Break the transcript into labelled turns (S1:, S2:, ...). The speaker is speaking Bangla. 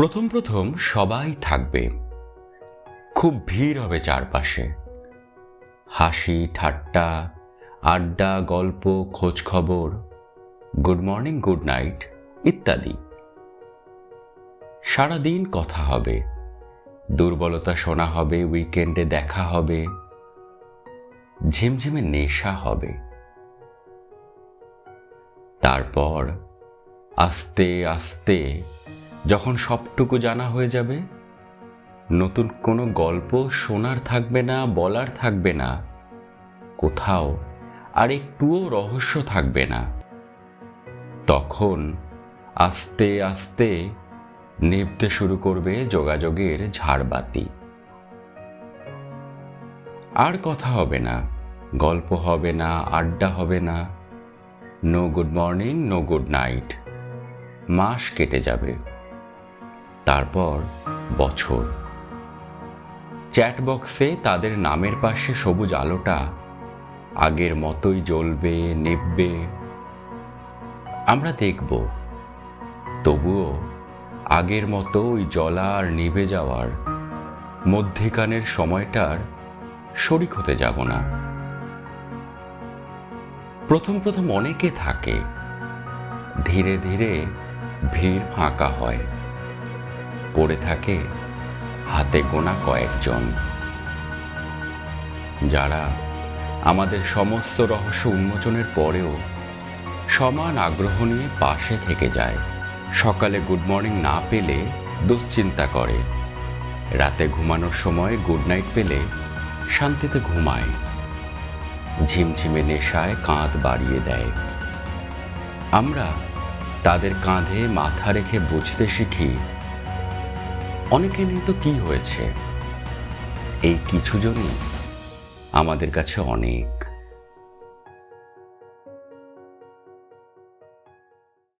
S1: প্রথম প্রথম সবাই থাকবে। খুব ভিড় হবে চারপাশে। হাসি, ঠাট্টা, আড্ডা, গল্প, খোঁজ খবর গুড মর্নিং গুড নাইট ইত্যাদি। সারাদিন কথা হবে। দুর্বলতা শোনা হবে উইকেন্ডে দেখা হবে। ঝিমঝিমে নেশা হবে। তারপর আস্তে আস্তে যখন সবটুকু জানা হয়ে যাবে, নতুন কোনো গল্প শোনার থাকবে না, বলার থাকবে না, কোথাও আর একটুও রহস্য থাকবে না। তখন আস্তে আস্তে নিভতে শুরু করবে যোগাযোগের ঝাড়বাতি। আর কথা হবে না, গল্প হবে না, আড্ডা হবে না। No good morning no good night মাস কেটে যাবে। তারপর বছর। চ্যাট বক্সে তাদের নামের পাশে সবুজ আলোটা আগের মতোই জ্বলবে নিববে আমরা দেখব। তবুও আগের মতো ওই জ্বলা আর নিভে যাওয়ার মধ্যিখানের সময়টার শরিক হতে যাব না। প্রথম প্রথম অনেকে থাকে। ধীরে ধীরে ভিড় ফাঁকা হয়। পড়ে থাকে, হাতে গোনা কয়েকজন। যারা আমাদের সমস্ত রহস্য উন্মোচনের পরেও সমান আগ্রহ নিয়ে পাশে থেকে যায়, সকালে গুড মর্নিং না পেলে দুশ্চিন্তা করে। রাতে ঘুমানোর সময় গুড নাইট পেলে শান্তিতে ঘুমায়। ঝিমঝিমে নেশায় কাঁধ বাড়িয়ে দেয়। আমরা তাদের কাঁধে মাথা রেখে বুঝতে শিখি অনেকে নিয়ে তো কি হয়েছে? এই কিছু জনই আমাদের কাছে অনেক।